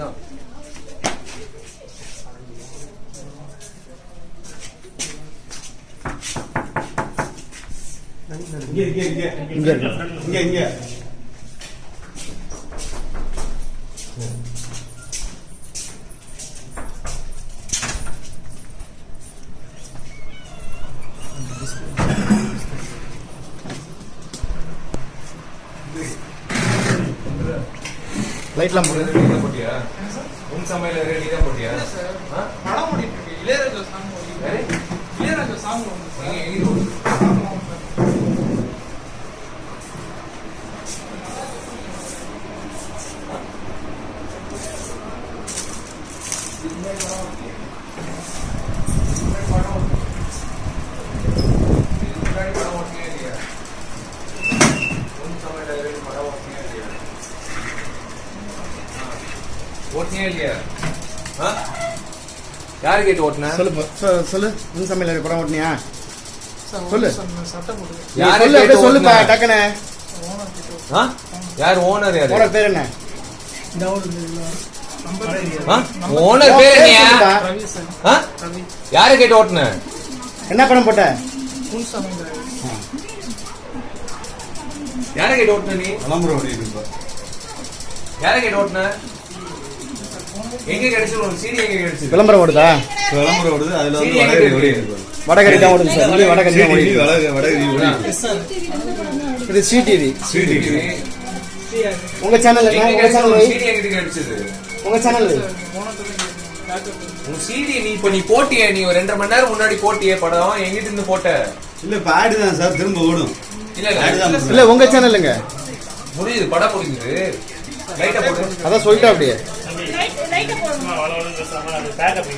Go. Yeah, yeah, yeah. Yeah, yeah. yeah. லைட்லாம் தான் போட்டியா? உன் சமையல் நீ தான் போட்டியா? படம் ஓடிட்டு இருக்கு இளையராஜா சாங். இளையராஜா சாங் வந்து சார் எங்க- எங்க ஓடுது? ஆமா சார் இதுக்கு முன்னாடி படம் ஓட்டியே இல்லையா? உன் சமையல் அறையில் படம் ஓட்டியே இல்லையா? ஆ. ஓட்டியே இல்லையா? ஆ? யாரு கேட்டு ஓட்டுன? சொல்லு சொல்லு. உன் சமையல் படம் ஓட்டினியா? சொல்லு. யாரை சொல்லு சொல்லுப்பா ஓட்டுன? டக்குனு? யார் ஓனர் யாரு? ஓனர் பேர் என்ன? ஓனர் பேர் என்னையா? சொல்லுப்பா. ரவி சார். ஆ? ரவி. யாரை கேட்டு ஓட்டுன? என்ன படம் போட்ட? யாரை கேட்டு ஓட்டுன நீ? விளம்பரம் யாரை கேட்டு ஓட்டுன? எங்க கிடைச்சது? சீடி எங்க கிடைச்சது? விளம்பரம் ஓடுதா? விளம்பரம் ஓடுது. அதுல வந்து வடகறி தான் ஓடுது சார். தான் இது. உங்க சேனல் என்ன? உங்க சேனல் சீடி எங்க கிடைச்சது? உங்க சேனல் ஓனத்துல பேக்கப் உன் சீடி நீ இப்ப நீ போட்டியே. நீ ஒரு ரெண்டரை மணி நேரம் முன்னாடி போட்டியே படம். எங்கிட்ட இருந்து போட்ட? இல்ல ஆடு தான் சார். திரும்ப ஓடும். இல்ல ஆடு இல்ல உங்க சேனலுங்க முடியுது படம் முடியுது லைட்டா போட்டு அதான் சொல்லிட்டா அப்படியே. பேசாம அது ஒரு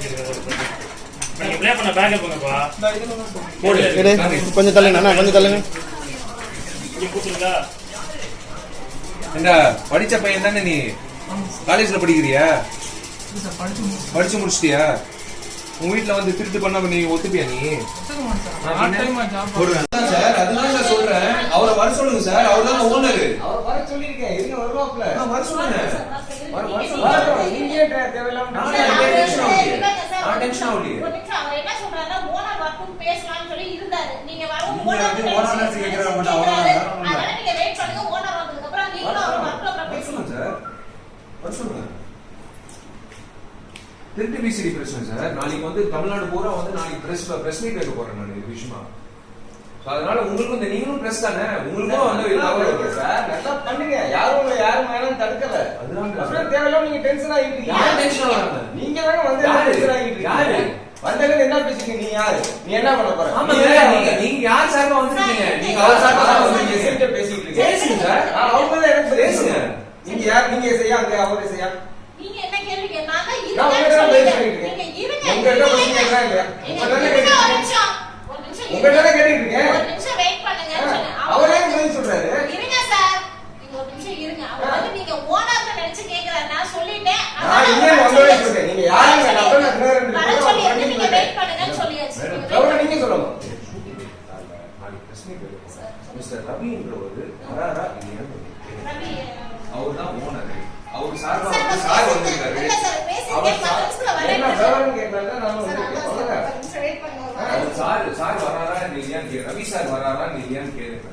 நீங்க பண்ண பண்ணுப்பா. போடு. கொஞ்சம் தள்ளுங்க அண்ணா கொஞ்சம் தள்ளுங்க. கூப்பிடுங்களா? இந்த படிச்ச பையன் தானே நீ? காலேஜ்ல படிக்கிறியா? படிச்சு முடிச்சு படிச்சு முடிச்சிட்டியா? உங்க வீட்ல வந்து திருட்டு பண்ணாம நீ ஒத்துப்பியா நீ? சார். ஆர்ட் டைமா ஜாப் போடுவேன் சார் அதுதான் சார் சொல்றேன். அவரை வர சொல்லுங்க சார். அவர் தான் ஓனர் அவர் வர வருவாப்ல வர சொல்லுங்க சொல்லுங்க. வரட்டும். நீங்க நான் சார். வர திருட்டு பிசிடி பிரச்சனை சார். நாளைக்கு வந்து தமிழ்நாடு பூரா வந்து நாளைக்கு பிரஸ் பிரஸ் மீட் வைக்க போறேன் நான் இது விஷயமா. அதனால உங்களுக்கும் இந்த நீங்களும் பிரஸ் தானே? உங்களுக்கும் வந்து தகவல். சார் நல்லா பண்ணுங்க. யாரும் உங்களை யாரும் வேணாம் தடுக்கல. அதுதான் தேவையில்லாம நீங்க டென்ஷன் ஆகிட்டு யார் டென்ஷன் ஆகுறாங்க நீங்க தாங்க வந்து யாரு? டென்ஷன் ஆகிட்டு யாரு? வந்ததுல என்ன பேசுறீங்க நீ யாரு? நீ என்ன பண்ண போற? ஆமா என்ன நீங்க? நீங்க யார் சார்பா வந்திருக்கீங்க? நீங்க அவர் அவர் சார் சார்பா தான் தான் வந்து வந்திருக்கீங்க என்கிட்ட பேசிட்டு இருக்கீங்க. பேசுங்க சார். அவங்க தான் எனக்கு பேசுங்க. நீங்க யார்? நீங்க செய்யா? அங்க அவரே செய்யா? நீங்க என்ன கேள்வி கேட்கலாம் நான் உங்ககிட்ட தான் பேசிட்டு இருக்கேன். பேசிட்டு நீங்க இருங்க, தான் ஒரு கேட்டுட்டு நிமிஷம் ஒரு நிமிஷம் உங்ககிட்ட இருங்க. தான் கேட்டுட்டு இருக்கேன் ஒரு நிமிஷம் வெயிட் பண்ணுங்க அவரே பதில் சொல்றாரு இருங்க சார் நீங்க ஒரு நிமிஷம் இருங்க அவர் வந்து நீங்க ஓனர்னு நினைச்சு கேக்குறாரு நான் சொல்லிட்டேன் நான் இல்லைன்னு வந்தோடனே சொல்றேன் நீங்க யாருங்க நான் அப்ப நான் தினகரன் வர இருக்கேன், சொல்லி அவர் நீங்க பண்ணி வெயிட் பண்ணுங்கன்னு சொல்லியாச்சு நீங்க wait கௌரவ நீங்க சொல்லணும் போறேன். மிஸ்டர் ரவின்றவர் வராரா இல்லையான்னு அவர் தான் ஓனர். அவர் சார்பா சார், வந்து சார் வந்திருக்காரு. அவர் கேட்க பத்து நிமிஷத்துல வரேன். என்ன கௌரவன் கேட்கலாம் நான் சார், வந்து சார். சார் வராரா இல்லையான்னு ரவி சார் வராரா இல்லையான்னு கேட்கிறேன்